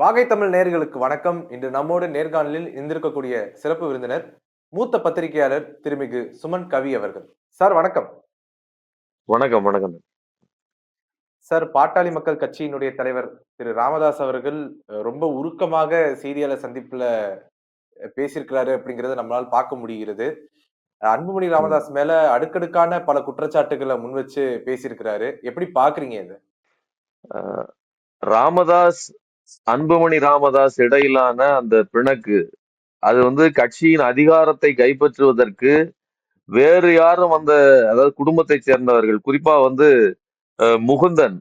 வாகை தமிழ் நேயர்களுக்கு வணக்கம். இன்று நம்மோடு நேர்காணலில் இருந்திருக்கக்கூடிய சிறப்பு விருந்தினர் மூத்த பத்திரிகையாளர் திருமிகு சுமன் கவி அவர்கள். சார் வணக்கம். வணக்கம் வணக்கம். சார் பாட்டாளி மக்கள் கட்சியினுடைய தலைவர் திரு ராமதாஸ் அவர்கள் ரொம்ப உருக்கமாக செய்தியாளர் சந்திப்புல பேசியிருக்கிறாரு அப்படிங்கறத நம்மளால் பார்க்க முடிகிறது. அன்புமணி ராமதாஸ் மேல அடுக்கடுக்கான பல குற்றச்சாட்டுகளை முன் வச்சு பேசியிருக்கிறாரு. எப்படி பாக்குறீங்க இதை? ராமதாஸ் அன்புமணி ராமதாஸ் இடையிலான அந்த பிணக்கு அது வந்து கட்சியின் அதிகாரத்தை கைப்பற்றுவதற்கு வேறு யாரும் அந்த அதாவது குடும்பத்தை சேர்ந்தவர்கள் குறிப்பா வந்து அஹ், முகுந்தன்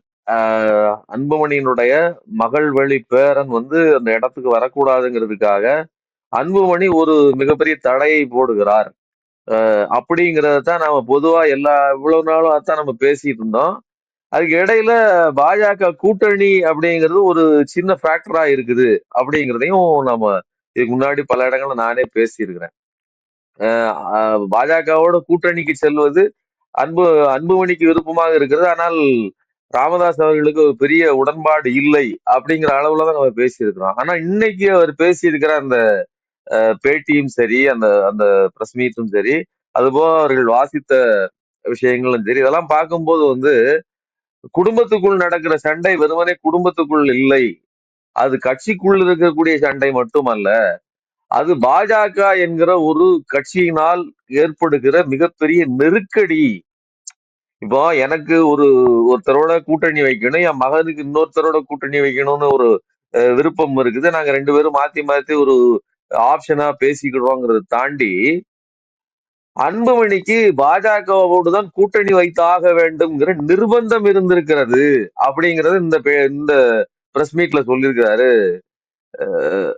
அன்புமணியினுடைய மகள் வழி பேரன் வந்து அந்த இடத்துக்கு வரக்கூடாதுங்கிறதுக்காக அன்புமணி ஒரு மிகப்பெரிய தடையை போடுகிறார். அஹ், அப்படிங்கிறத தான் நாம பொதுவா எல்லா இவ்வளவு நாளும் அதான் நம்ம பேசிட்டு இருந்தோம். அதுக்கு இடையில பாஜக கூட்டணி அப்படிங்கிறது ஒரு சின்ன ஃபேக்டரா இருக்குது அப்படிங்கிறதையும் நம்ம இதுக்கு முன்னாடி பல இடங்கள்ல நானே பேசியிருக்கிறேன். பாஜகவோட கூட்டணிக்கு செல்வது அன்பு அன்புமணிக்கு விருப்பமாக இருக்கிறது. ஆனால் ராமதாஸ் அவர்களுக்கு ஒரு பெரிய உடன்பாடு இல்லை அப்படிங்கிற அளவுல தான் நம்ம பேசியிருக்கிறோம். ஆனா இன்னைக்கு அவர் பேசியிருக்கிற அந்த பேட்டியும் சரி அந்த அந்த பிரஸ் மீட்டும் சரி அதுபோக அவர்கள் வாசித்த விஷயங்களும் சரி இதெல்லாம் பார்க்கும்போது வந்து குடும்பத்துக்குள் நடக்கிற சண்டை வெறுமனே குடும்பத்துக்குள் இல்லை. அது கட்சிக்குள் இருக்கக்கூடிய சண்டை மட்டுமல்ல அது பாஜக என்கிற ஒரு கட்சியினால் ஏற்படுகிற மிகப்பெரிய நெருக்கடி. இப்போ எனக்கு ஒரு ஒருத்தரோட கூட்டணி வைக்கணும் என் மகனுக்கு இன்னொருத்தரோட கூட்டணி வைக்கணும்னு ஒரு அஹ், விருப்பம் இருக்குது. நாங்க ரெண்டு பேரும் மாத்தி மாத்தி ஒரு ஆப்ஷனா பேசிக்கிறோங்கிறத தாண்டி அன்புமணிக்கு பாஜகவோடு தான் கூட்டணி வைத்தாக வேண்டும்ங்கிற நிர்பந்தம் இருந்திருக்கிறது அப்படிங்கறது இந்த பே- இந்த பிரஸ் மீட்ல சொல்லியிருக்கிறாரு அஹ்,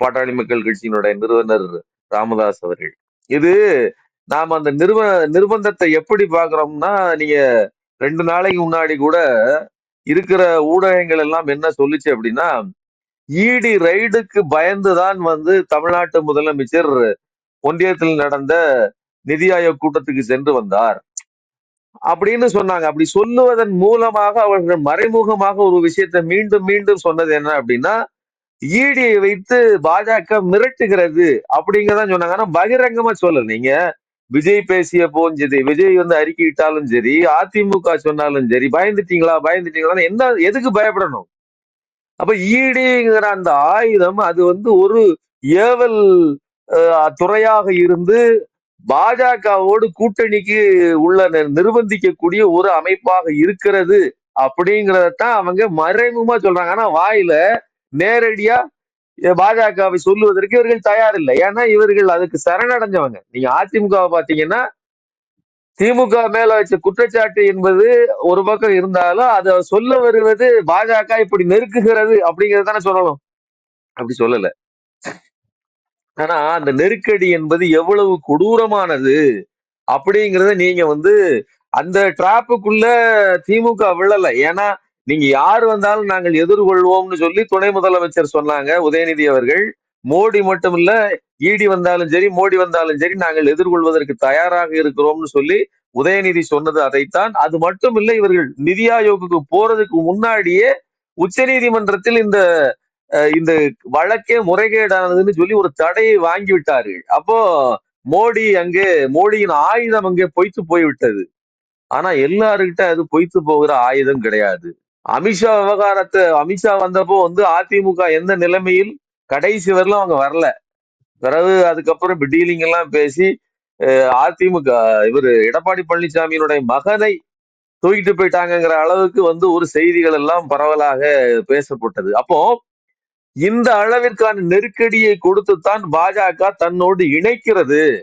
பாட்டாளி மக்கள் கட்சியினுடைய நிறுவனர் ராமதாஸ் அவர்கள். இது நாம அந்த நிர்ப நிர்பந்தத்தை எப்படி பாக்குறோம்னா நீங்க ரெண்டு நாளைக்கு முன்னாடி கூட இருக்கிற ஊடகங்கள் எல்லாம் என்ன சொல்லுச்சு அப்படின்னா ஈடி ரைடுக்கு பயந்துதான் வந்து தமிழ்நாட்டு முதலமைச்சர் ஒன்றியத்தில் நடந்த நிதி ஆயோக் கூட்டத்துக்கு சென்று வந்தார். அப்படின்னு சொன்னாங்க. அப்படி சொல்லுவதன் மூலமாக அவர்கள் மறைமுகமாக ஒரு விஷயத்தை மீண்டும் மீண்டும் சொன்னது என்ன அப்படின்னா ஈடியை வைத்து பாஜக மிரட்டுகிறது அப்படிங்கறதான் சொன்னாங்க. ஆனா பகிரங்கமா சொல்ல நீங்க விஜய் பேசிய போதும் சரி விஜய் வந்து அறிக்கையிட்டாலும் சரி அதிமுக சொன்னாலும் சரி பயந்துட்டீங்களா பயந்துட்டீங்களா என்ன எதுக்கு பயப்படணும்? அப்ப ஈடிங்கிற அந்த ஆயுதம் அது வந்து ஒரு ஏவல் துறையாக இருந்து பாஜகவோடு கூட்டணிக்கு உள்ள நி- நிர்பந்திக்கக்கூடிய ஒரு அமைப்பாக இருக்கிறது அப்படிங்கறதான் அவங்க மறைமுகமா சொல்றாங்க. ஆனா வாயில நேரடியா பாஜகவை சொல்லுவதற்கு இவர்கள் தயார் இல்லை ஏன்னா இவர்கள் அதுக்கு சரணடைஞ்சவங்க. நீங்க அதிமுகவை பாத்தீங்கன்னா திமுக மேல வச்ச குற்றச்சாட்டு என்பது ஒரு பக்கம் இருந்தாலும் அதை சொல்ல வருவது பாஜக இப்படி நெருக்குகிறது அப்படிங்கறத தானே சொல்லணும். அப்படி சொல்லல. ஆனா அந்த நெருக்கடி என்பது எவ்வளவு கொடூரமானது அப்படிங்கிறத நீங்க வந்து அந்த டிராப்புக்குள்ள திமுக விழல. ஏன்னா நீங்க யார் வந்தாலும் நாங்கள் எதிர்கொள்வோம்னு சொல்லி துணை முதலமைச்சர் சொன்னாங்க உதயநிதி அவர்கள். மோடி மட்டும் இல்ல ஈடி வந்தாலும் சரி மோடி வந்தாலும் சரி நாங்கள் எதிர்கொள்வதற்கு தயாராக இருக்கிறோம்னு சொல்லி உதயநிதி சொன்னது அதைத்தான். அது மட்டும் இல்ல இவர்கள் நிதி ஆயோக்கு போறதுக்கு முன்னாடியே உச்சநீதிமன்றத்தில் இந்த இந்த வழக்கே முறைகேடானதுன்னு சொல்லி ஒரு தடையை வாங்கி விட்டார்கள் அப்போ மோடி அங்கே மோடியின் ஆயுதம் அங்கே பொய்த்து போய்விட்டது. ஆனா எல்லாருக்கிட்ட அது பொய்த்து போகிற ஆயுதம் கிடையாது. அமித்ஷா விவகாரத்தை அமித்ஷா வந்தப்போ வந்து அதிமுக எந்த நிலைமையில்? கடைசி வரலாம் அவங்க வரல. பிறகு அதுக்கப்புறம் டீலிங் எல்லாம் பேசி அஹ், அதிமுக இவர் எடப்பாடி பழனிசாமியினுடைய மகனை தூக்கிட்டு போயிட்டாங்கங்கிற அளவுக்கு வந்து ஒரு செய்திகள் எல்லாம் பரவலாக பேசப்பட்டது. அப்போ இந்த அளவிற்கான நெருக்கடியை கொடுத்துத்தான் பாஜக தன்னோடு இணைக்கிறது.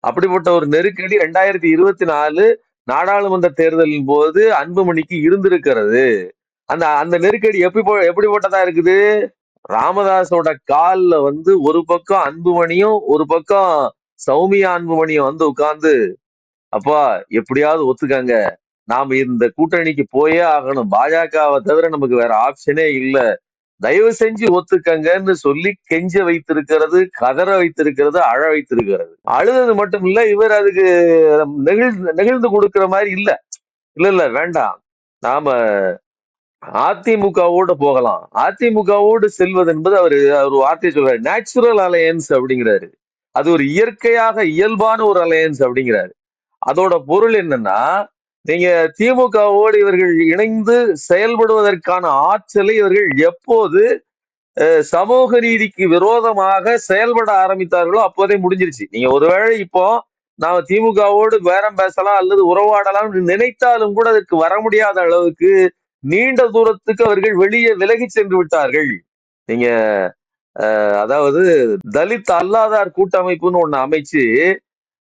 அப்படிப்பட்ட ஒரு நெருக்கடி ரெண்டாயிரத்தி இருபத்தி நாலு நாடாளுமன்ற தேர்தலின் போது அன்புமணிக்கு இருந்திருக்கிறது. அந்த அந்த நெருக்கடி எப்படி எப்படிப்பட்டதா இருக்குது? ராமதாஸோட காலில் வந்து ஒரு பக்கம் அன்புமணியும் ஒரு பக்கம் சௌமியா அன்புமணியும் வந்து உட்கார்ந்து அப்பா எப்படியாவது ஒத்துக்காங்க. நாம இந்த கூட்டணிக்கு போயே ஆகணும். பாஜகவை தவிர நமக்கு வேற ஆப்ஷனே இல்ல. தயவு செஞ்சு ஒத்துக்கங்கன்னு சொல்லி கெஞ்ச வைத்திருக்கிறது கதற வைத்திருக்கிறது அழ வைத்திருக்கிறது. அழுதது மட்டும் இல்ல இவர் அதுக்கு நெகிழ்ந்து நெகிழ்ந்து கொடுக்கிற மாதிரி இல்ல. இல்ல இல்ல வேண்டாம். நாம அதிமுகவோடு போகலாம். அதிமுகவோடு செல்வது என்பது அவர் ஒரு வார்த்தை சொல்றாரு. நேச்சுரல் அலையன்ஸ் அப்படிங்கிறாரு. அது ஒரு இயற்கையாக இயல்பான ஒரு அலையன்ஸ் அப்படிங்கிறாரு. அதோட பொருள் என்னன்னா நீங்க திமுகவோடு இவர்கள் இணைந்து செயல்படுவதற்கான ஆற்றலை இவர்கள் எப்போது சமூக நீதிக்கு விரோதமாக செயல்பட ஆரம்பித்தார்களோ அப்போதே முடிஞ்சிருச்சு. நீங்க ஒருவேளை இப்போ நாம திமுகவோடு பேரம் பேசலாம் அல்லது உறவாடலாம் நினைத்தாலும் கூட அதற்கு வர முடியாத அளவுக்கு நீண்ட தூரத்துக்கு அவர்கள் வெளியே விலகி சென்று விட்டார்கள். நீங்க அதாவது தலித் அல்லாதார் கூட்டமைப்புன்னு ஒண்ணு அமைச்சு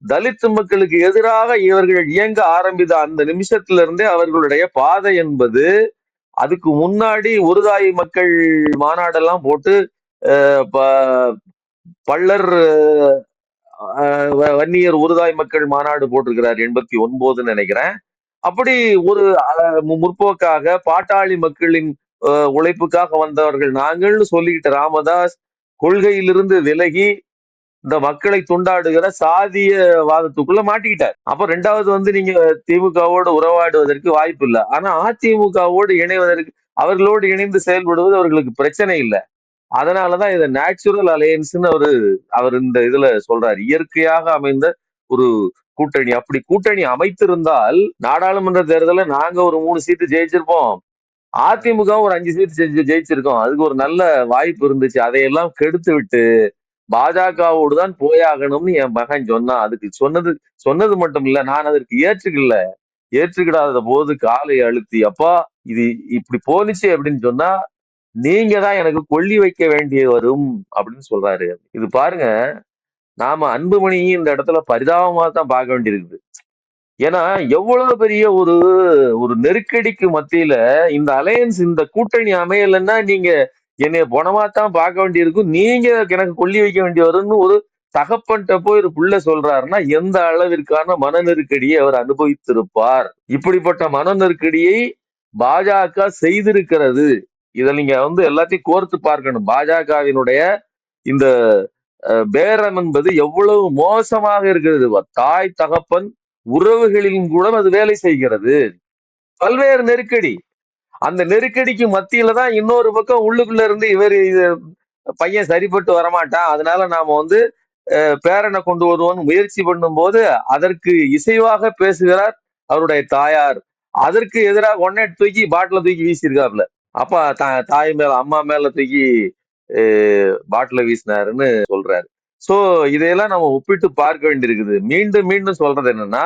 தலித் மக்களுக்கு எதிராக இவர்கள் இயங்க ஆரம்பித்த அந்த நிமிஷத்துல இருந்தே அவர்களுடைய பாதை என்பது அதுக்கு முன்னாடி ஒருதாய் மக்கள் மாநாடெல்லாம் போட்டு ப- பள்ளர் வன்னியர் ஒருதாய் மக்கள் மாநாடு போட்டிருக்கிறார் எண்பத்தி ஒன்பதுன்னு நினைக்கிறேன். அப்படி ஒரு மு- முற்போக்காக பாட்டாளி மக்களின் உழைப்புக்காக வந்தவர்கள் நாங்கள்னு சொல்லிக்கிட்ட ராமதாஸ் கொள்கையிலிருந்து விலகி இந்த மக்களை துண்டாடுகிற சாதிய வாதத்துக்குள்ள மாட்டிக்கிட்டார். அப்ப ரெண்டாவது வந்து நீங்க திமுகவோடு உறவாடுவதற்கு வாய்ப்பு இல்லை ஆனா அதிமுகவோடு இணைவதற்கு அவர்களோடு இணைந்து செயல்படுவது அவர்களுக்கு பிரச்சனை இல்லை. அதனாலதான் இதை நேச்சுரல் அலையன்ஸ்னு அவரு அவர் இந்த இதுல சொல்றாரு. இயற்கையாக அமைந்த ஒரு கூட்டணி. அப்படி கூட்டணி அமைத்திருந்தால் நாடாளுமன்ற தேர்தலில் நாங்க ஒரு மூணு சீட்டு ஜெயிச்சிருப்போம். அதிமுக ஒரு அஞ்சு சீட்டு ஜெயிச்சிருக்கோம். அதுக்கு ஒரு நல்ல வாய்ப்பு இருந்துச்சு. அதையெல்லாம் கெடுத்து விட்டு பாஜகவோடு தான் போயாகணும்னு என் மகன் சொன்னான் அதுக்கு சொன்னது சொன்னது மட்டும் இல்ல நான் அதற்கு ஏற்றுக்கல. ஏற்றுக்கிடாத போது காலை அழுத்தி அப்பா இது இப்படி போனிச்சு அப்படின்னு சொன்னா நீங்க தான் எனக்கு கொள்ளி வைக்க வேண்டிய வரும் அப்படின்னு சொல்றாரு. இது பாருங்க நாம அன்புமணியும் இந்த இடத்துல பரிதாபமா தான் பார்க்க வேண்டியிருக்குது. ஏன்னா எவ்வளவு பெரிய ஒரு ஒரு நெருக்கடிக்கு மத்தியில இந்த அலையன்ஸ் இந்த கூட்டணி அமையலைன்னா நீங்க என்னைய பணமா தான் பார்க்க வேண்டியிருக்கும். நீங்க எனக்கு கொள்ளி வைக்க வேண்டி வரும்னு ஒரு தகப்பன்ட்ட போய் ஒரு புள்ள சொல்றாருன்னா எந்த அளவிற்கான மன நெருக்கடியை அவர் அனுபவித்திருப்பார்? இப்படிப்பட்ட மன நெருக்கடியை பாஜக செய்திருக்கிறது. இதை நீங்க வந்து எல்லாத்தையும் கோர்த்து பார்க்கணும். பாஜகவினுடைய இந்த அஹ், பேரம் என்பது எவ்வளவு மோசமாக இருக்கிறது. தாய் தகப்பன் உறவுகளிலும் கூட அது வேலை செய்கிறது. பல்வேறு நெருக்கடி. அந்த நெருக்கடிக்கு மத்தியில தான் இன்னொரு பக்கம் உள்ளுக்குள்ள இருந்து இவர் இது பையன் சரிப்பட்டு வரமாட்டான். அதனால நாம வந்து பேரனை கொண்டு வருவோம்னு முயற்சி பண்ணும்போது அதற்கு இசைவாக பேசுகிறார் அவருடைய தாயார். அதற்கு எதிராக ஒன்னே தூக்கி பாட்டில தூக்கி வீசியிருக்காருல அப்பா தா- தாய் மேல அம்மா மேல தூக்கி பாட்டில வீசினாருன்னு சொல்றாரு. சோ இதையெல்லாம் நம்ம ஒப்பிட்டு பார்க்க வேண்டியிருக்குது. மீண்டும் மீண்டும் சொல்றது என்னன்னா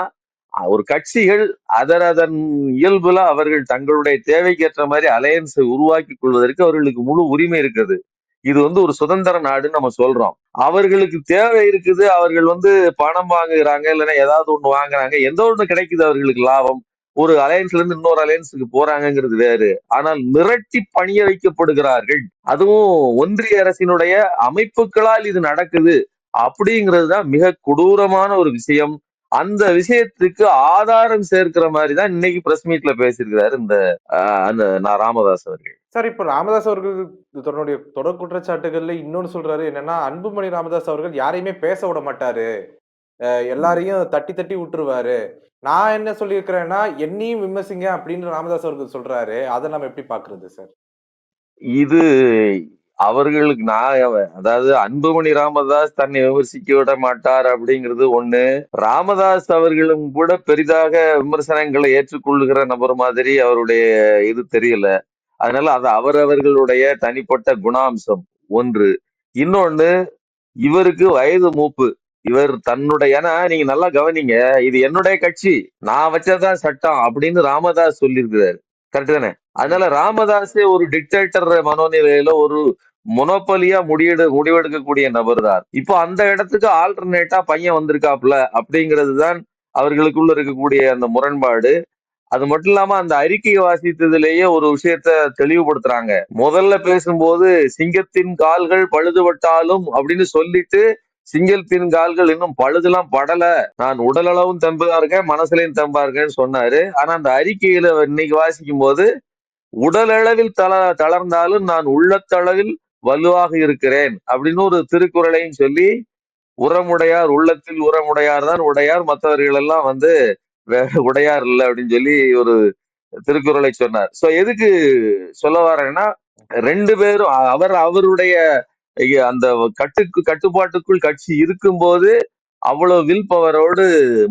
ஒரு கட்சிகள் அதர் அதன் இயல்புல அவர்கள் தங்களுடைய தேவைக்கேற்ற மாதிரி அலையன்ஸை உருவாக்கி கொள்வதற்கு அவர்களுக்கு முழு உரிமை இருக்குது. இது வந்து ஒரு சுதந்திர நாடுன்னு நம்ம சொல்றோம். அவர்களுக்கு தேவை இருக்குது அவர்கள் வந்து பணம் வாங்குகிறாங்க இல்லைன்னா ஏதாவது ஒண்ணு வாங்குறாங்க எந்த ஒண்ணு கிடைக்குது அவர்களுக்கு லாபம்? ஒரு அலையன்ஸ்ல இருந்து இன்னொரு அலையன்ஸுக்கு போறாங்கங்கிறது வேறு. ஆனால் மிரட்டி பணிய வைக்கப்படுகிறார்கள். அதுவும் ஒன்றிய அரசினுடைய அமைப்புகளால் இது நடக்குது. அப்படிங்கிறது தான் மிக கொடூரமான ஒரு விஷயம். அந்த விஷயத்துக்கு ஆதாரம் சேர்க்கிற மாதிரி தான் இன்னைக்கு பிரஸ் மீட்ல பேசியிருக்கிறாரு இந்த அந்த நான் ராமதாஸ் அவர்கள். சார் இப்ப ராமதாஸ் அவர்கள் தன்னுடைய தொடர் குற்றச்சாட்டுகள்ல இன்னொன்னு சொல்றாரு என்னன்னா அன்புமணி ராமதாஸ் அவர்கள் யாரையுமே பேச விட மாட்டாரு. எல்லாரையும் தட்டி தட்டி விட்டுருவாரு. நான் என்ன சொல்லியிருக்கிறேன்னா என்னையும் விமர்சிங்க அப்படின்னு ராமதாஸ் அவர்கள் சொல்றாரு. அதை நம்ம எப்படி பாக்குறது சார்? இது அவர்களுக்கு நான் அதாவது அன்புமணி ராமதாஸ் தன்னை விமர்சிக்க விட மாட்டார் அப்படிங்கிறது ஒண்ணு. ராமதாஸ் அவர்களும் கூட பெரிதாக விமர்சனங்களை ஏற்றுக்கொள்ளுகிற நபர் மாதிரி அவருடைய இது தெரியல. அதனால அது அவரவர்களுடைய தனிப்பட்ட குணாம்சம் ஒன்று. இன்னொன்னு இவருக்கு வயது மூப்பு. இவர் தன்னுடைய ஏன்னா நீங்க நல்லா கவனிங்க இது என்னுடைய கட்சி நான் வச்சதான் சட்டம் அப்படின்னு ராமதாஸ் சொல்லியிருக்கிறார். கரெக்ட் தானே? அதனால ராமதாஸே ஒரு டிக்டேட்டர் மனோநிலையில ஒரு மொனோபலியா முடிவெடு முடிவெடுக்கக்கூடிய நபர் தான் இப்போ அந்த இடத்துக்கு ஆல்டர்னேட்டா பையன் வந்திருக்காப்ல அப்படிங்கிறது தான் அவர்களுக்குள்ள இருக்கக்கூடிய அந்த முரண்பாடு. அது மட்டும் இல்லாம அந்த அறிக்கையை வாசித்ததுலேயே ஒரு விஷயத்த தெளிவுபடுத்துறாங்க. முதல்ல பேசும்போது சிங்கத்தின் கால்கள் பழுதுபட்டாலும் அப்படின்னு சொல்லிட்டு சிங்கத்தின் கால்கள் இன்னும் பழுதுலாம் படல. நான் உடலளவும் தெம்பா இருக்கேன் மனசுலையும் தெம்பா இருக்கேன்னு சொன்னாரு. ஆனா அந்த அறிக்கையில இன்னைக்கு வாசிக்கும் போது உடலளவில் தள தளர்ந்தாலும் நான் உள்ளத்தளவில் வலுவாக இருக்கிறேன் அப்படின்னு ஒரு திருக்குறளையும் சொல்லி உரமுடையார் உள்ளத்தில் உரமுடையார் தான் உடையார் மற்றவர்கள் எல்லாம் வந்து வேற உடையார் இல்லை அப்படின்னு சொல்லி ஒரு திருக்குறளை சொன்னார். சோ எதுக்கு சொல்ல வரேன்னா ரெண்டு பேரும் அவர் அவருடைய அந்த கட்டுக்கு கட்டுப்பாட்டுக்குள் கட்சி இருக்கும்போது அவ்வளவு வில் பவரோடு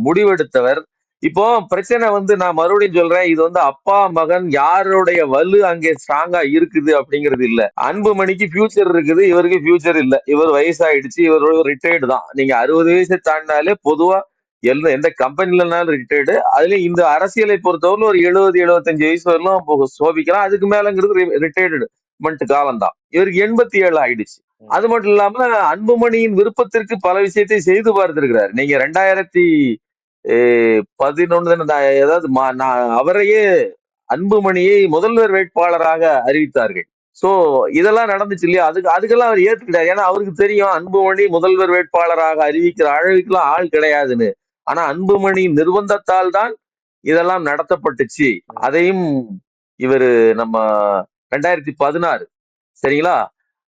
முடிவெடுத்தவர். இப்போ பிரச்சனை வந்து நான் மறுபடியும் சொல்றேன். இது வந்து அப்பா மகன் யாருடைய வலு அங்கே ஸ்ட்ராங்கா இருக்குது அப்படிங்கிறது இல்ல. அன்புமணிக்கு ஃபியூச்சர் இருக்குது இவருக்கு ஃபியூச்சர் இல்ல. இவர் வயசாயிடுச்சு இவர் ரிட்டையர்டு தான். நீங்க அறுபது வயசை தாண்டினாலே பொதுவா எந்த எந்த கம்பெனிலனாலும் ரிட்டையர்டு அதுல இந்த அரசியலை பொறுத்தவரை ஒரு எழுபது எழுபத்தஞ்சு வயசு வரலாம் சோபிக்கலாம். அதுக்கு மேலங்கிறது ரிட்டையர்டு காலம் தான் இவருக்கு எண்பத்தி ஏழு ஆயிடுச்சு அது மட்டும் இல்லாம அன்புமணியின் விருப்பத்திற்கு பல விஷயத்தை செய்து பார்த்திருக்கிறார். நீங்க ரெண்டாயிரத்தி பதினொன்னு ஏதாவது மா- நான் அவரையே அன்புமணியை முதல்வர் வேட்பாளராக அறிவித்தார்கள். சோ இதெல்லாம் நடந்துச்சு இல்லையா? அதுக்கு அதுக்கெல்லாம் அவர் ஏத்துக்கிட்டார். ஏன்னா அவருக்கு தெரியும் அன்புமணி முதல்வர் வேட்பாளராக அறிவிக்கிற அளவுக்குலாம் ஆள் கிடையாதுன்னு. ஆனா அன்புமணி நிர்பந்தத்தால் தான் இதெல்லாம் நடத்தப்பட்டுச்சு. அதையும் இவரு நம்ம ரெண்டாயிரத்தி பதினாறு சரிங்களா?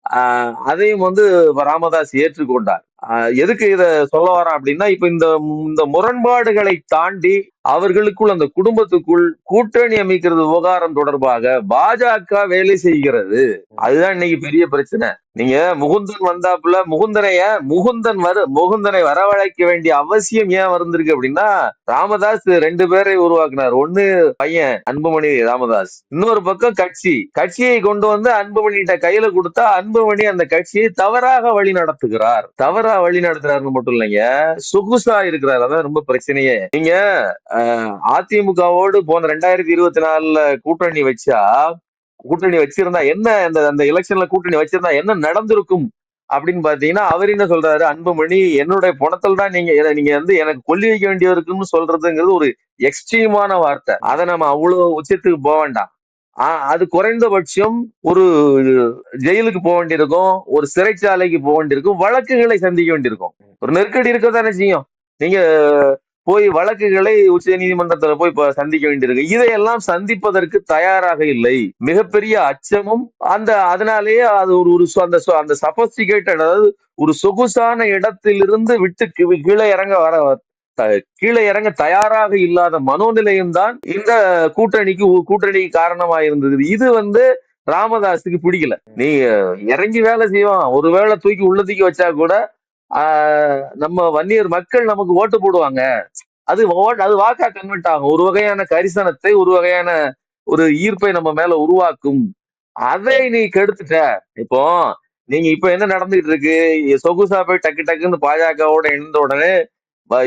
ஆஹ் அதையும் வந்து ராமதாஸ் ஏற்றுக்கொண்டார். எதுக்கு இத சொல்ல வரேன் அப்படின்னா இப்ப இந்த இந்த முரண்பாடுகளை தாண்டி அவர்களுக்குள் அந்த குடும்பத்துக்குள் கூட்டணி அமைக்கிறது விவகாரம் தொடர்பாக பாஜக வேலை செய்கிறது. அதுதான் இன்னைக்கு பெரிய பிரச்சனை. நீங்க முகுந்தன் வந்தாப்புல முகுந்தனைய முகுந்தன் வர முகுந்தனை வரவழைக்க வேண்டிய அவசியம் ஏன் வந்திருக்கு அப்படின்னா ராமதாஸ் ரெண்டு பேரை உருவாக்குனார். ஒண்ணு பையன் அன்புமணி ராமதாஸ். இன்னொரு பக்கம் கட்சி. கட்சியை கொண்டு வந்து அன்புமணிகிட்ட கையில கொடுத்தா அன்புமணி அந்த கட்சியை தவறாக வழி நடத்துகிறார். தவறா வழி நடத்துறாருன்னு மட்டும் இல்லைங்க சொகுசா இருக்கிறார். அதான் ரொம்ப பிரச்சனையே. நீங்க அதிமுகவோடு போன ரெண்டாயிரத்தி இருபத்தி நாலுல கூட்டணி வச்சா கூட்டணி வச்சிருந்தா என்ன அந்த அந்த எலெக்ஷன்ல கூட்டணி வச்சிருந்தா என்ன நடந்திருக்கும் அப்படின்னு பாத்தீங்கன்னா அவர் என்ன சொல்றாரு? அன்புமணி என்னுடைய பணத்தில் தான் நீங்க நீங்க வந்து எனக்கு கொல்லி வைக்க வேண்டியவருக்குன்னு சொல்றதுங்கிறது ஒரு எக்ஸ்ட்ரீமான வார்த்தை. அதை நம்ம அவ்வளவு உச்சத்துக்கு போக வேண்டாம். ஆஹ் அது குறைந்தபட்சம் ஒரு ஜெயிலுக்கு போக வேண்டியிருக்கும் ஒரு சிறைச்சாலைக்கு போக வேண்டியிருக்கும் வழக்குகளை சந்திக்க வேண்டியிருக்கும். ஒரு நெருக்கடி இருக்க தானே செய்யும். நீங்க போய் வழக்குகளை உச்ச நீதிமன்றத்துல போய் இப்ப சந்திக்க வேண்டியிருக்கு. இதையெல்லாம் சந்திப்பதற்கு தயாராக இல்லை. மிகப்பெரிய அச்சமும் அந்த அதனாலேயே அது ஒரு ஒரு அந்த அந்த சபஸ்டிகேட்டட் அதாவது ஒரு சொகுசான இடத்திலிருந்து விட்டு கீழே இறங்க வர கீழே இறங்க தயாராக இல்லாத மனோநிலையும் தான் இந்த கூட்டணிக்கு கூட்டணிக்கு காரணமா இருந்தது. இது வந்து ராமதாஸுக்கு பிடிக்கல. நீ இறங்கி வேலை செய்வான். ஒரு வேளை தூக்கி உள்ள தூக்கி வச்சா கூட நம்ம வன்னியர் மக்கள் நமக்கு ஓட்டு போடுவாங்க. அது அது வாக்கா கன்வெர்ட் ஆகும். ஒரு வகையான கரிசனத்தை ஒரு வகையான ஒரு ஈர்ப்பை நம்ம மேல உருவாக்கும். அதை நீ கெடுத்துட்ட. இப்போ நீங்க இப்ப என்ன நடந்துட்டு இருக்கு? சொகுசா போய் டக்கு டக்குன்னு பாஜகவோட இணைந்த உடனே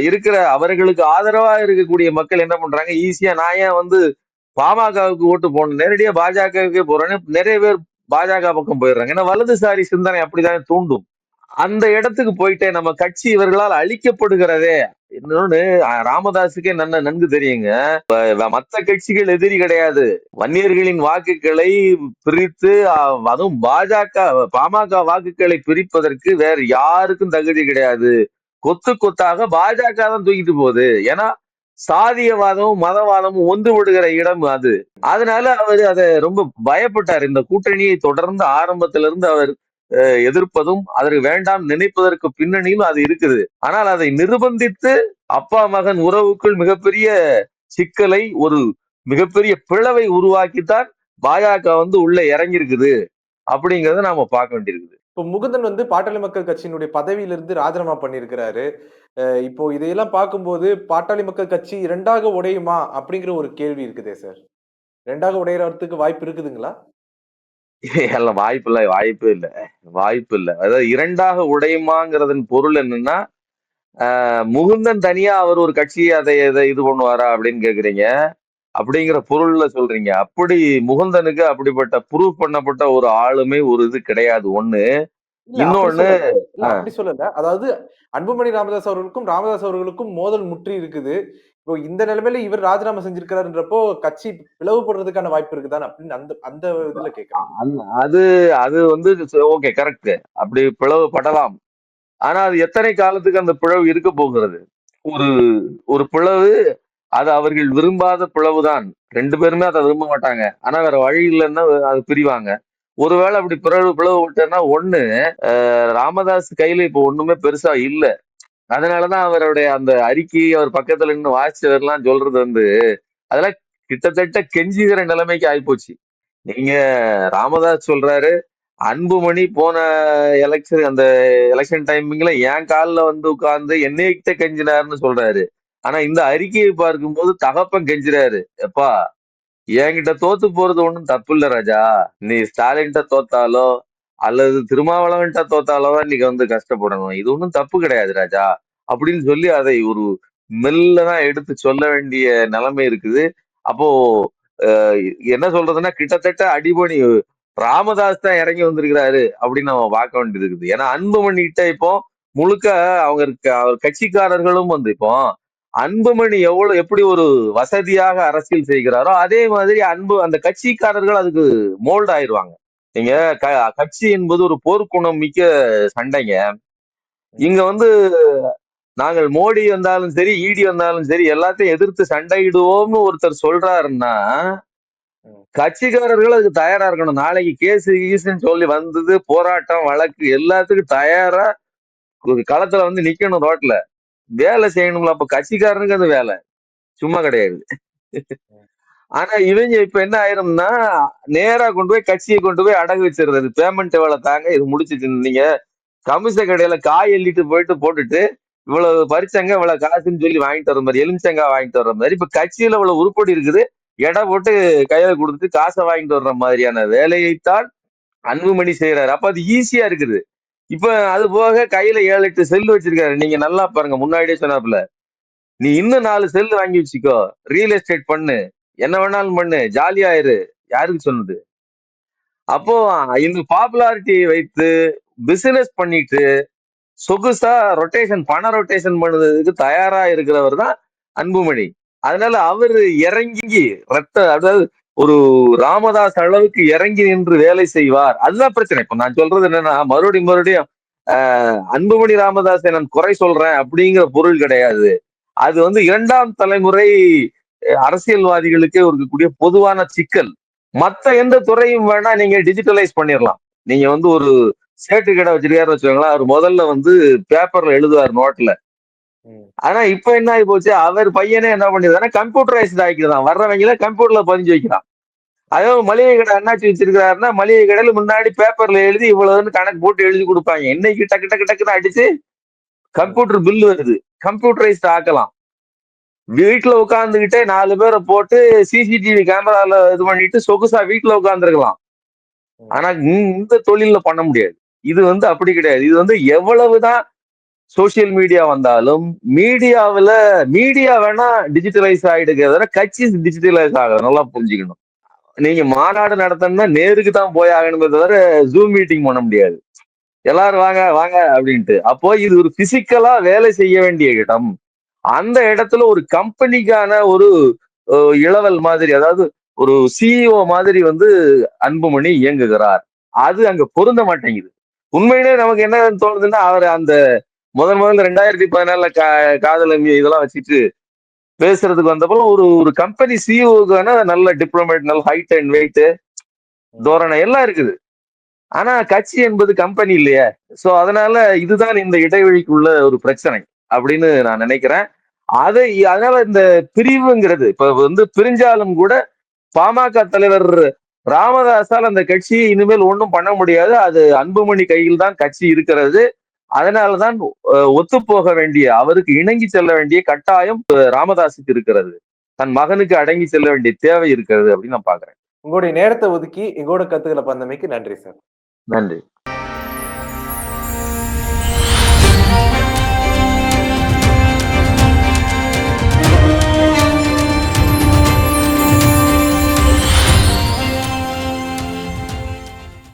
இருக்கிற அவர்களுக்கு ஆதரவா இருக்கக்கூடிய மக்கள் என்ன பண்றாங்க? ஈஸியா நான் ஏன் வந்து பாமகவுக்கு ஓட்டு போடணும்? நேரடியா பாஜகவுக்கே போறேன்னு நிறைய பேர் பாஜக பக்கம் போயிடுறாங்க. ஏன்னா வலதுசாரி சிந்தனை அப்படித்தானே தூண்டும். அந்த இடத்துக்கு போயிட்டு நம்ம கட்சி இவர்களால் அழிக்கப்படுகிறதே. இன்னொன்னு அஹ், ராமதாஸுக்கே நன்ன நன்கு தெரியுங்க. மத்த கட்சிகள் எதிரி கிடையாது. வன்னியர்களின் வாக்குகளை பிரித்து அதுவும் பாஜக பாமக வாக்குகளை பிரிப்பதற்கு வேற யாருக்கும் தகுதி கிடையாது. கொத்து கொத்தாக பாஜக தான் தூக்கிட்டு போகுது. ஏன்னா சாதியவாதமும் மதவாதமும் ஒன்று விடுகிற இடம் அது. அதனால அவர் அதை ரொம்ப பயப்பட்டார். இந்த கூட்டணியை தொடர்ந்து ஆரம்பத்திலிருந்து அவர் எதிர்ப்பதும் அதற்கு வேண்டாம் நினைப்பதற்கு பின்னணியும் அது இருக்குது. ஆனால் அதை நிர்பந்தித்து அப்பா மகன் உறவுக்குள் மிகப்பெரிய சிக்கலை ஒரு மிகப்பெரிய பிளவை உருவாக்கித்தான் பாஜக வந்து உள்ள இறங்கியிருக்குது. அப்படிங்கறத நாம பார்க்க வேண்டியிருக்குது. இப்போ முகுந்தன் வந்து பாட்டாளி மக்கள் கட்சியினுடைய பதவியிலிருந்து ராஜினாமா பண்ணியிருக்கிறாரு. இப்போ இதையெல்லாம் பார்க்கும்போது பாட்டாளி மக்கள் கட்சி இரண்டாக உடையுமா அப்படிங்கிற ஒரு கேள்வி இருக்குதே சார். ரெண்டாக உடையறதுக்கு வாய்ப்பு இருக்குதுங்களா? எல்லாம் வாய்ப்பு இல்லை வாய்ப்பு இல்லை. வாய்ப்பு இல்லை. அதாவது இரண்டாக உடையுமாங்கிறதன் பொருள் என்னன்னா முகுந்தன் தனியா அவர் ஒரு கட்சி அதை இதை இது பண்ணுவாரா அப்படின்னு கேக்குறீங்க. அப்படிங்கிற பொருள்ல சொல்றீங்க. அப்படி முகுந்தனுக்கு அப்படிப்பட்ட ப்ரூவ் பண்ணப்பட்ட ஒரு ஆளுமை ஒரு இது கிடையாது. ஒண்ணு. இன்னொன்னு. அப்படி சொல்லல. அதாவது அன்புமணி ராமதாஸ் அவர்களுக்கும் ராமதாஸ் அவர்களுக்கும் மோதல் முற்றி இருக்குது. இப்போ இந்த நிலைமையில இவர் ராஜினாமா செஞ்சிருக்கிறாருன்றப்போ கட்சி பிளவுபடுறதுக்கான வாய்ப்பு இருக்குதான்னு அப்படின்னு அந்த அந்த இதுல அந்த- அது அது வந்து ஓகே கரெக்ட் அப்படி பிளவு படலாம் ஆனா அது எத்தனை காலத்துக்கு அந்த பிளவு இருக்க போகிறது? ஒரு ஒரு பிளவு அது அவர்கள் விரும்பாத பிளவுதான். ரெண்டு பேருமே அதை விரும்ப மாட்டாங்க. ஆனா வேற வழி இல்லைன்னா அது பிரிவாங்க. ஒருவேளை அப்படி பிளவு பிளவு விட்டேன்னா ஒண்ணு ராமதாஸ் கையில இப்போ ஒண்ணுமே பெருசா இல்ல. அதனாலதான் அவருடைய அந்த அறிக்கை அவர் பக்கத்துல நின்று வாசிச்சவர்லாம் சொல்றது வந்து அதெல்லாம் கிட்டத்தட்ட கெஞ்சுகிற நிலைமைக்கு ஆயிப்போச்சு. நீங்க ராமதாஸ் சொல்றாரு அன்புமணி போன எலெக்ஷன் அந்த எலெக்ஷன் டைமிங்ல என் காலில் வந்து உட்கார்ந்து என்னைகிட்ட கெஞ்சினாருன்னு சொல்றாரு. ஆனா இந்த அறிக்கையை பார்க்கும்போது தகப்பன் கெஞ்சுறாரு. எப்பா என்கிட்ட தோத்து போறது ஒண்ணும் தப்பு இல்ல ராஜா. நீ ஸ்டாலின்கிட்ட தோத்தாலோ அல்லது திருமாவளவன்ட்டா தோத்தாலதான் இன்னைக்கு வந்து கஷ்டப்படணும். இது ஒன்றும் தப்பு கிடையாது ராஜா. அப்படின்னு சொல்லி அதை ஒரு மெல்லதான் எடுத்து சொல்ல வேண்டிய நிலைமை இருக்குது. அப்போ என்ன சொல்றதுன்னா கிட்டத்தட்ட அடிபணி ராமதாஸ் தான் இறங்கி வந்திருக்கிறாரு அப்படின்னு நம்ம பார்க்க வேண்டியது இருக்குது. ஏன்னா அன்புமணிகிட்ட இப்போ முழுக்க அவங்க இருக்க- அவர் கட்சிக்காரர்களும் வந்து இப்போ அன்புமணி எவ்வளவு எப்படி ஒரு வசதியாக அரசியல் செய்கிறாரோ அதே மாதிரி அன்பு அந்த கட்சிக்காரர்கள் அதுக்கு மோல்ட் ஆயிருவாங்க. நீங்க க- கட்சி என்பது ஒரு போர்க்குணம் மிக்க சண்டைங்க. இங்க வந்து நாங்கள் மோடி வந்தாலும் சரி ஈடி வந்தாலும் சரி எல்லாத்தையும் எதிர்த்து சண்டையிடுவோம்னு ஒருத்தர் சொல்றாருன்னா. கட்சிக்காரர்கள் அதுக்கு தயாரா இருக்கணும். நாளைக்கு கேஸ் கீஸ்ன்னு சொல்லி வந்தது போராட்டம் வழக்கு எல்லாத்துக்கும் தயாரா களத்துல வந்து நிக்கணும் ரோட்ல. வேலை செய்யணும்ல அப்ப கட்சிக்காரனுக்கு அது வேலை. சும்மா கிடையாது. ஆனா இவங்க இப்ப என்ன ஆயிரும்னா நேரா கொண்டு போய் கட்சியை கொண்டு போய் அடகு வச்சிருந்தது பேமெண்ட் எவ்வளவு தாங்க? இது முடிச்சிட்டு நீங்க கமிஷ கடையில காய் எள்ளிட்டு போயிட்டு போட்டுட்டு இவ்வளவு பறிச்சங்க இவ்வளவு காசுன்னு சொல்லி வாங்கிட்டு வர மாதிரி எலுமிச்சங்காய் வாங்கிட்டு வர்ற மாதிரி இப்ப கட்சியில இவ்வளவு உருப்படி இருக்குது. எடை போட்டு கையில கொடுத்துட்டு காசை வாங்கிட்டு வர்ற மாதிரியான வேலையைத்தான் அன்புமணி செய்யறாரு அப்ப அது ஈஸியா இருக்குது. இப்ப அது போக கையில ஏழு எட்டு செல் வச்சிருக்காரு. நீங்க நல்லா பாருங்க முன்னாடியே சொன்னாப்புல. நீ இன்னும் நாலு செல் வாங்கி வச்சுக்கோ. ரியல் எஸ்டேட் பண்ணு. என்ன வேணாலும் பண்ணு ஜாலியாயிரு யாருக்கு சொன்னது? அப்போ இந்த பாப்புலாரிட்டி வைத்து பிசினஸ் பண்ணிட்டு சொகுசா ரொட்டேஷன் பண ரொட்டேஷன் பண்ணுறதுக்கு தயாரா இருக்கிறவர் தான் அன்புமணி. அதனால அவர் இறங்கி ரத்த அதாவது ஒரு ராமதாஸ் அளவுக்கு இறங்கி நின்று வேலை செய்வார். அதுதான் பிரச்சனை. இப்ப நான் சொல்றது என்னன்னா மறுபடியும் மறுபடியும் ஆஹ், அன்புமணி ராமதாஸை நான் குறை சொல்றேன் அப்படிங்கிற பொருள் கிடையாது. அது வந்து இரண்டாம் தலைமுறை அரசியல்வாதிகளுக்கு இருக்கக்கூடிய பொதுவான சிக்கல். மத்த எந்த துறையும் வேணா நீங்க டிஜிட்டலைஸ் பண்ணிடலாம் நீங்க வந்து ஒரு சேட்டு கடை வச்சிருக்காரு வச்சுக்கோங்களேன் அவர் முதல்ல வந்து பேப்பர்ல எழுதுவார் நோட்ல. ஆனா இப்ப என்ன ஆகி போச்சு? அவர் பையனே என்ன பண்ணிடுறாரு கம்ப்யூட்டரைஸ்ட் ஆக்கிடுறான் வர்றவங்கள கம்ப்யூட்டர்ல பதிஞ்சு வைக்கிறான். அதே மளிகை கடை அண்ணாச்சி வச்சிருக்காருன்னா மளிகை கடையில முன்னாடி பேப்பர்ல எழுதி இவ்வளவுன்னு கணக்கு போட்டு எழுதி கொடுப்பாங்க. இன்னைக்கு டக்கு டக்கு டக்குன்னு அடிச்சு கம்ப்யூட்டர் பில் வருது. கம்ப்யூட்டரைஸ்ட் ஆக்கலாம். வீட்டுல உட்காந்துக்கிட்டே நாலு பேரை போட்டு சிசிடிவி கேமரால இது பண்ணிட்டு சொகுசா வீட்டுல உட்காந்துருக்கலாம் ஆனா இந்த- தொழில பண்ண முடியாது. இது வந்து அப்படி கிடையாது. இது வந்து எவ்வளவுதான் சோசியல் மீடியா வந்தாலும் மீடியாவுல மீடியா வேணா டிஜிட்டலைஸ் ஆகிடுக்கிறத கட்சி டிஜிட்டலைஸ் ஆகுது. நல்லா புரிஞ்சுக்கணும். நீங்க மாநாடு நடத்தணும்னா நேருக்கு தான் போய் ஆகணுமே தவிர ஜூம் மீட்டிங் பண்ண முடியாது. எல்லாரும் வாங்க வாங்க அப்படின்ட்டு. அப்போ இது ஒரு பிசிக்கலா வேலை செய்ய வேண்டிய இடம். அந்த இடத்துல ஒரு கம்பெனிக்கான ஒரு இளவல் மாதிரி அதாவது ஒரு சிஇஓ மாதிரி வந்து அன்புமணி இயங்குகிறார். அது அங்க பொருந்த மாட்டேங்குது. உண்மையிலே நமக்கு என்ன தோணுதுன்னா அவர் அந்த முதன் முதல்ல ரெண்டாயிரத்தி பதினாலுல கா காதல் இதெல்லாம் வச்சுட்டு பேசுறதுக்கு வந்தப்போ ஒரு ஒரு கம்பெனி சிஇஓக்கான நல்ல டிப்ளமேட் நல்ல ஹைட் அண்ட் வெயிட் தோரணை எல்லாம் இருக்குது. ஆனா கட்சி என்பது கம்பெனி இல்லையே. சோ அதனால இதுதான் இந்த இடைவெளிக்குள்ள ஒரு பிரச்சனை. அப்படின்னு நான் நினைக்கிறேன். அதை அதனால இந்த பிரிவுங்கிறது இப்ப வந்து பிரிஞ்சாலும் கூட பாமக தலைவர் ராமதாஸால் அந்த கட்சி இனிமேல் ஒன்றும் பண்ண முடியாது. அது அன்புமணி கையில் தான் கட்சி இருக்கிறது. அதனாலதான் ஒத்து போக வேண்டிய அவருக்கு இணங்கி செல்ல வேண்டிய கட்டாயம் ராமதாஸுக்கு இருக்கிறது. தன் மகனுக்கு அடங்கி செல்ல வேண்டிய தேவை இருக்கிறது அப்படின்னு நான் பாக்குறேன் உங்களுடைய நேரத்தை ஒதுக்கி எங்களோட கருத்துக்களை பந்தமைக்கு நன்றி சார். நன்றி.